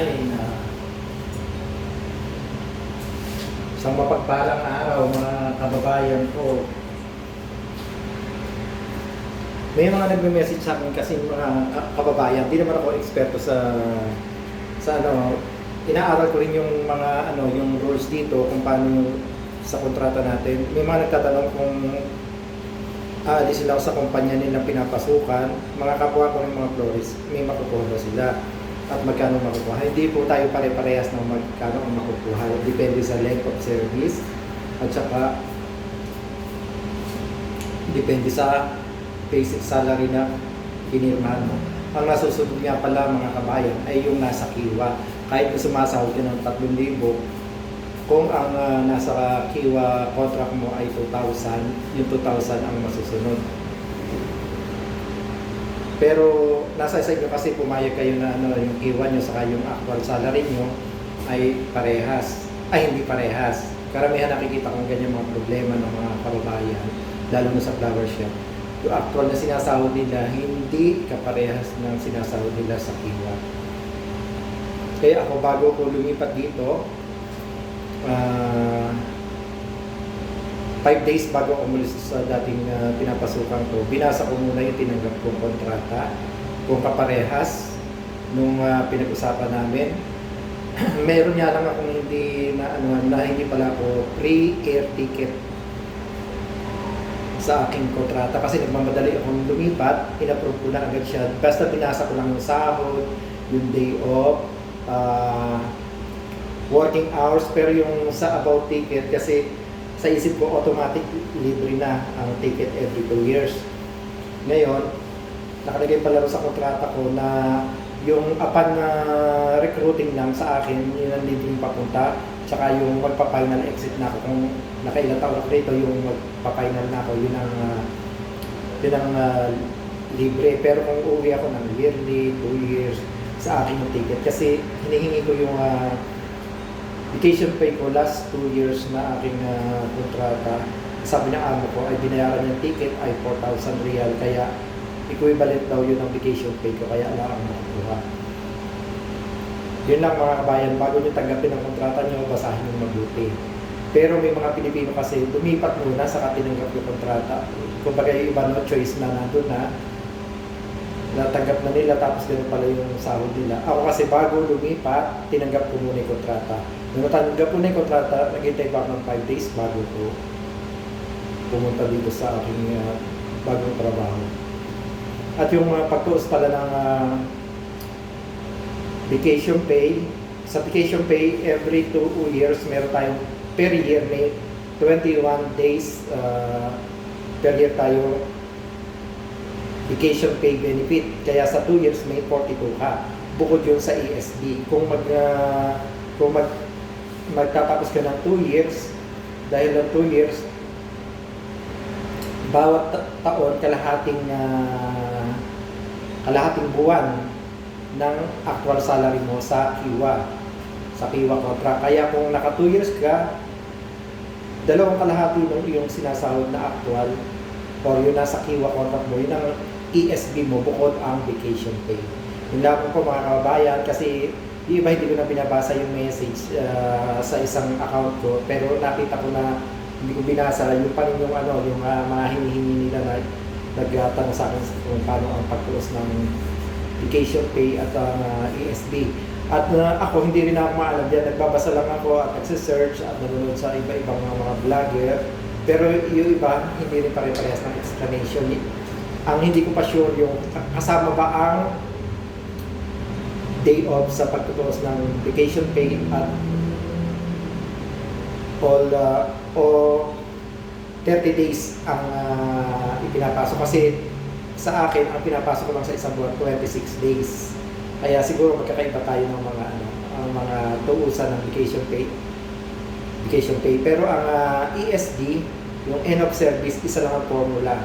Ay, na. Isang mapagpalang araw, mga kababayan ko. May mga nagme-message sa akin kasi mga ka- kababayan, di naman ako eksperto sa sa ano, inaaral ko rin yung mga ano, yung rules dito kung paano sa kontrata natin. May mga nagtatanong kung aalis sila sa kumpanya nilang pinapasukan, mga kapwa ko ng mga florist, may makukuha sila at magkano makukuha. Hindi po tayo pare-parehas ng magkano ang makukuha. Depende sa length of service at saka depende sa basic salary na pinirmahan mo. Ang nasusunod nga pala mga kabayan ay yung nasa kiwa. Kahit na sumasahod ka ng 3,000, kung ang ah, nasa kiwa contract mo ay 2,000, yung 2,000 ang masusunod. Pero nasa sa inyo kasi pumayag kayo na ano, yung iwan nyo saka yung actual salary nyo ay parehas. Ay hindi parehas. Karamihan nakikita kong ganyan mga problema ng mga kababayan, lalo na sa flower shop. Yung actual na sinasahod nila, hindi kaparehas ng sinasahod nila sa kiwa. Kaya ako bago ko lumipat dito, uh, 5 days bago umulis sa dating uh, pinapasukan ko, binasa ko muna yung tinanggap kong kontrata, kung kaparehas, nung uh, pinag-usapan namin. Meron niya lang akong hindi na, ano, na hindi pala ako pre-air ticket sa aking kontrata kasi nagmamadali akong lumipat, inapprove ko na agad siya. Basta binasa ko lang yung sahod, yung day off, uh, working hours, pero yung sa about ticket kasi sa isip ko automatic libre na ang ticket every 2 years. Ngayon, nakalagay pala sa kontrata ko na yung upon na recruiting lang sa akin, yun ang libreng papunta, tsaka yung magpa-final exit na ako kung nakailang taon ako rito, yung magpa-final na ako, yun ang, ah, yun ang ah, libre. Pero kung uuwi ako ng yearly, 2 years, sa akin yung ticket. Kasi hinihingi ko yung ah, vacation pay ko last 2 years na aking ah, kontrata. Sabi ng amo ko ay binayaran yung ticket ay 4,000 real kaya equivalent daw yun ng vacation pay ko kaya lang ang makukuha. Yun lang mga kabayan, bago nyo tanggapin ang kontrata nyo, basahin nyo mabuti. Pero may mga Pilipino kasi lumipat muna sa tinanggap yung kontrata. Kung bagay iba no choice na nandun na, natanggap na nila tapos ganun pala yung sahod nila. Ako kasi bago lumipat, tinanggap ko muna yung kontrata. Nung natanggap ko na yung kontrata, naghintay pa ng 5 days bago ko pumunta dito sa aking ah, bagong trabaho. At yung uh, pagtuos pala ng ah, vacation pay, sa vacation pay, every 2 years, meron tayong per year may 21 days ah, per year tayo vacation pay benefit. Kaya sa 2 years may 42 ka. Bukod yun sa ESB. Kung mag ah, kung mag magtatapos ka ng 2 years, dahil ng 2 years, bawat ta- taon kalahating ah, kalahating buwan ng actual salary mo sa kiwa sa kiwa contract. Kaya kung naka 2 years ka, dalawang kalahati ng iyong sinasahod na actual or yun nasa kiwa contract mo, yun ang ESB mo bukod ang vacation pay. Yun lang po mga kababayan kasi di iba hindi ko na binabasa yung message ah, sa isang account ko pero nakita ko na hindi ko binasa yung pa yung ano yung ah, mga hinihingi nila na nagtanong sa akin kung paano ang pagtuos ng vacation pay at ang ah, ESB. At ah, ako hindi rin ako maalam yan. Nagbabasa lang ako at nagsisearch at nanonood sa iba-ibang mga, mga vlogger. Pero yung iba, hindi rin pare-parehas ng explanation. Ang hindi ko pa sure yung kasama ba ang day off sa pagtutuos ng vacation pay at all uh, o 30 days ang uh, ipinapasok. Kasi sa akin ang pinapasok ko lang sa isang buwan 26 days. Kaya siguro magkakaiba tayo ng mga ano ang mga tuusan ng vacation pay vacation pay. Pero ang uh, ESD yung end of service isa lang ang formula.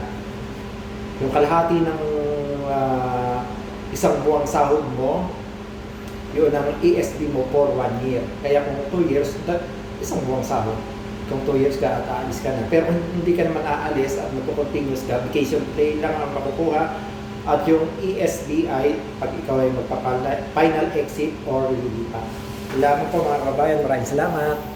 Yung kalahati ng uh, isang buwang sahod mo yun ang ESD mo for one year kaya kung 2 years isang buwang sahod kung 2 years ka at aalis ka na. Pero hindi ka naman aalis at magko-continuous ka, vacation pay lang ang makukuha, At yung E ESBI, pag ikaw ay magpapala, final exit or lilipat. Salamat po mga kabayan. Maraming salamat.